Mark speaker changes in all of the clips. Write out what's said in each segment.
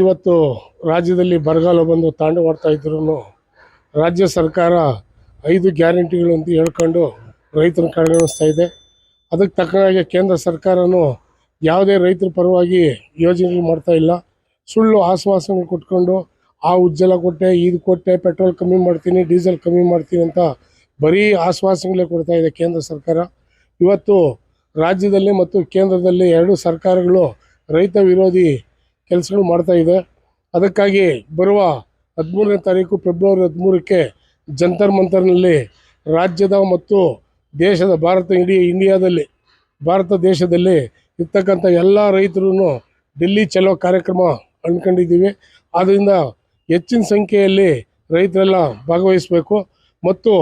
Speaker 1: ಇವತ್ತು ರಾಜ್ಯದಲ್ಲಿ ಬರಗಾಲ ಬಂದು ತಾಂಡವಾಡ್ತಾ ಇದ್ರು ರಾಜ್ಯ ಸರ್ಕಾರ ಐದು ಗ್ಯಾರಂಟಿಗಳು ಅಂತ ಹೇಳ್ಕೊಂಡು ರೈತರನ್ನು ಕಡೆಗಣಿಸ್ತಾ ಇದೆ. ಅದಕ್ಕೆ ತಕ್ಕನಾಗೆ ಕೇಂದ್ರ ಸರ್ಕಾರನೂ ಯಾವುದೇ ರೈತರ ಪರವಾಗಿ ಯೋಜನೆಗಳು ಮಾಡ್ತಾ ಇಲ್ಲ. ಸುಳ್ಳು ಆಶ್ವಾಸನೆ ಕೊಟ್ಕೊಂಡು ಆ ಉಜ್ಜಲ ಕೊಟ್ಟೆ, ಇದು ಕೊಟ್ಟೆ, ಪೆಟ್ರೋಲ್ ಕಮ್ಮಿ ಮಾಡ್ತೀನಿ, ಡೀಸೆಲ್ ಕಮ್ಮಿ ಮಾಡ್ತೀನಿ ಅಂತ ಬರೀ ಆಶ್ವಾಸನೆಗಳೇ ಕೊಡ್ತಾ ಇದೆ ಕೇಂದ್ರ ಸರ್ಕಾರ. ಇವತ್ತು ರಾಜ್ಯದಲ್ಲಿ ಮತ್ತು ಕೇಂದ್ರದಲ್ಲಿ ಎರಡು ಸರ್ಕಾರಗಳು ರೈತ ವಿರೋಧಿ ಕೆಲಸಗಳು ಮಾಡ್ತಾ ಇದೆ. ಅದಕ್ಕಾಗಿ ಬರುವ ಹದಿಮೂರನೇ ತಾರೀಕು ಫೆಬ್ರವರಿ ಹದಿಮೂರಕ್ಕೆ ಜಂತರ್ ಮಂತರ್ನಲ್ಲಿ ರಾಜ್ಯದ ಮತ್ತು ದೇಶದ ಭಾರತ ಇಡೀ ಇಂಡಿಯಾದಲ್ಲಿ, ಭಾರತ ದೇಶದಲ್ಲಿ ಇರ್ತಕ್ಕಂಥ ಎಲ್ಲ ರೈತರು ಡೆಲ್ಲಿ ಚಲೋ ಕಾರ್ಯಕ್ರಮ ಅಂದ್ಕೊಂಡಿದ್ದೀವಿ ಆದ್ದರಿಂದ ಹೆಚ್ಚಿನ ಸಂಖ್ಯೆಯಲ್ಲಿ ರೈತರೆಲ್ಲ ಭಾಗವಹಿಸಬೇಕು. ಮತ್ತು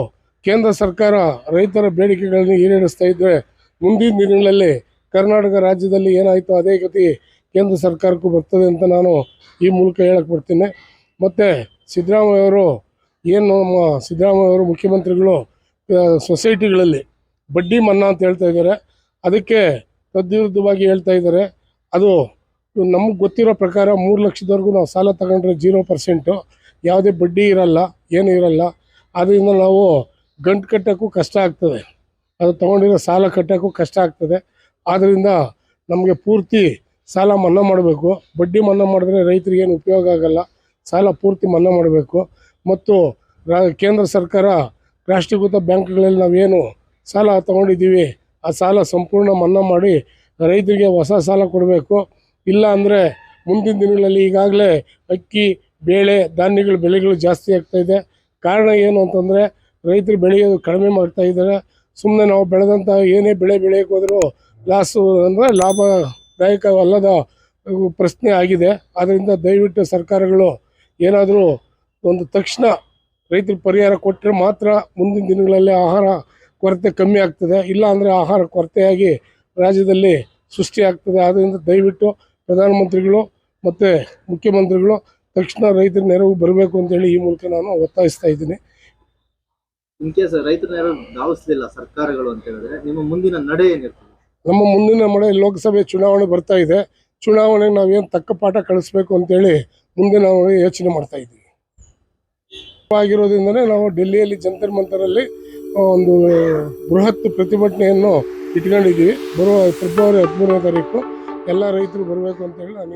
Speaker 1: ಕೇಂದ್ರ ಸರ್ಕಾರ ರೈತರ ಬೇಡಿಕೆಗಳನ್ನು ಈಡೇರಿಸ್ತಾ ಇದ್ದರೆ ಮುಂದಿನ ದಿನಗಳಲ್ಲಿ ಕರ್ನಾಟಕ ರಾಜ್ಯದಲ್ಲಿ ಏನಾಯಿತು ಅದೇ ಗತಿ ಕೇಂದ್ರ ಸರ್ಕಾರಕ್ಕೂ ಬರ್ತದೆ ಅಂತ ನಾನು ಈ ಮೂಲಕ ಹೇಳಕ್ಕೆ ಬರ್ತೀನಿ. ಮತ್ತು ಸಿದ್ದರಾಮಯ್ಯವರು ಏನು ನಮ್ಮ ಸಿದ್ದರಾಮಯ್ಯವರು ಮುಖ್ಯಮಂತ್ರಿಗಳು ಸೊಸೈಟಿಗಳಲ್ಲಿ ಬಡ್ಡಿ ಮನ್ನಾ ಅಂತ ಹೇಳ್ತಾ ಇದ್ದಾರೆ. ಅದಕ್ಕೆ ತದ್ವಿರುದ್ಧವಾಗಿ ಹೇಳ್ತಾ ಇದ್ದಾರೆ. ಅದು ನಮಗೆ ಗೊತ್ತಿರೋ ಪ್ರಕಾರ ಮೂರು ಲಕ್ಷದವರೆಗೂ ನಾವು ಸಾಲ ತಗೊಂಡ್ರೆ ಜೀರೋ ಪರ್ಸೆಂಟು. ಯಾವುದೇ ಬಡ್ಡಿ ಇರಲ್ಲ, ಏನೂ ಇರಲ್ಲ. ಆದ್ದರಿಂದ ನಾವು ಗಂಟು ಕಟ್ಟೋಕ್ಕೂ ಕಷ್ಟ ಆಗ್ತದೆ. ಅದು ತೊಗೊಂಡಿರೋ ಸಾಲ ಕಟ್ಟೋಕ್ಕೂ ಕಷ್ಟ ಆಗ್ತದೆ. ಆದ್ದರಿಂದ ನಮಗೆ ಪೂರ್ತಿ ಸಾಲ ಮನ್ನಾ ಮಾಡಬೇಕು. ಬಡ್ಡಿ ಮನ್ನಾ ಮಾಡಿದ್ರೆ ರೈತರಿಗೆ ಏನು ಉಪಯೋಗ ಆಗಲ್ಲ. ಸಾಲ ಪೂರ್ತಿ ಮನ್ನಾ ಮಾಡಬೇಕು. ಮತ್ತು ಕೇಂದ್ರ ಸರ್ಕಾರ ರಾಷ್ಟ್ರೀಕೃತ ಬ್ಯಾಂಕ್ಗಳಲ್ಲಿ ನಾವೇನು ಸಾಲ ತೊಗೊಂಡಿದ್ದೀವಿ, ಆ ಸಾಲ ಸಂಪೂರ್ಣ ಮನ್ನಾ ಮಾಡಿ ರೈತರಿಗೆ ಹೊಸ ಸಾಲ ಕೊಡಬೇಕು. ಇಲ್ಲ ಅಂದರೆ ಮುಂದಿನ ದಿನಗಳಲ್ಲಿ ಈಗಾಗಲೇ ಅಕ್ಕಿ, ಬೇಳೆ, ಧಾನ್ಯಗಳ ಬೆಲೆಗಳು ಜಾಸ್ತಿ ಆಗ್ತಾ ಇದೆ. ಕಾರಣ ಏನು ಅಂತಂದರೆ ರೈತರು ಬೆಳೆಯೋದು ಕಡಿಮೆ ಮಾಡ್ತಾ ಇದ್ದಾರೆ. ಸುಮ್ಮನೆ ನಾವು ಬೆಳೆದಂಥ ಏನೇ ಬೆಳೆ ಬೆಳೆಯೋಕೆ ಹೋದರೂ ಲಾಸು ಅಂದರೆ ಲಾಭದಾಯಕವಲ್ಲದ ಅಹ್, ಪ್ರಶ್ನೆ ಆಗಿದೆ. ಆದ್ದರಿಂದ ದಯವಿಟ್ಟು ಸರ್ಕಾರಗಳು ಏನಾದರೂ ಒಂದು ತಕ್ಷಣ ರೈತರು ಪರಿಹಾರ ಕೊಟ್ಟರೆ ಮಾತ್ರ ಮುಂದಿನ ದಿನಗಳಲ್ಲಿ ಆಹಾರ ಕೊರತೆ ಕಮ್ಮಿ ಆಗ್ತದೆ. ಇಲ್ಲ ಅಂದರೆ ಆಹಾರ ಕೊರತೆಯಾಗಿ ರಾಜ್ಯದಲ್ಲಿ ಸೃಷ್ಟಿಯಾಗ್ತದೆ ಆದ್ದರಿಂದ ದಯವಿಟ್ಟು ಪ್ರಧಾನಮಂತ್ರಿಗಳು ಮತ್ತು ಮುಖ್ಯಮಂತ್ರಿಗಳು ತಕ್ಷಣ ರೈತರ ನೆರವು ಬರಬೇಕು ಅಂತೇಳಿ ಈ ಮೂಲಕ ನಾನು ಒತ್ತಾಯಿಸ್ತಾ ಇದ್ದೀನಿ.
Speaker 2: ಇನ್ ಕೇಸ್ ರೈತರ ನೆರವು ಧಾವಿಸಲಿಲ್ಲ ಸರ್ಕಾರಗಳು ಅಂತ ಹೇಳಿದ್ರೆ ನಿಮ್ಮ ಮುಂದಿನ ನಡೆ ಏನಿರ್ತದೆ?
Speaker 1: ನಮ್ಮ ಮುಂದಿನ ಮಳೆ ಲೋಕಸಭೆ ಚುನಾವಣೆ ಬರ್ತಾ ಇದೆ. ಚುನಾವಣೆಗೆ ನಾವೇನು ತಕ್ಕ ಪಾಠ ಕಳಿಸ್ಬೇಕು ಅಂತೇಳಿ ಮುಂದೆ ನಾವು ಯೋಚನೆ ಮಾಡ್ತಾ ಇದ್ದೀವಿ. ಆಗಿರೋದ್ರಿಂದನೇ ನಾವು ಡೆಲ್ಲಿಯಲ್ಲಿ ಜಂತರ್ ಮಂತರಲ್ಲಿ ಒಂದು ಬೃಹತ್ ಪ್ರತಿಭಟನೆಯನ್ನು ಇಟ್ಕೊಂಡಿದ್ದೀವಿ. ಬರುವ ಫೆಬ್ರವರಿ ಹದಿಮೂರನೇ ತಾರೀಕು. ಎಲ್ಲ ರೈತರು ಬರಬೇಕು ಅಂತೇಳಿ ನಾನು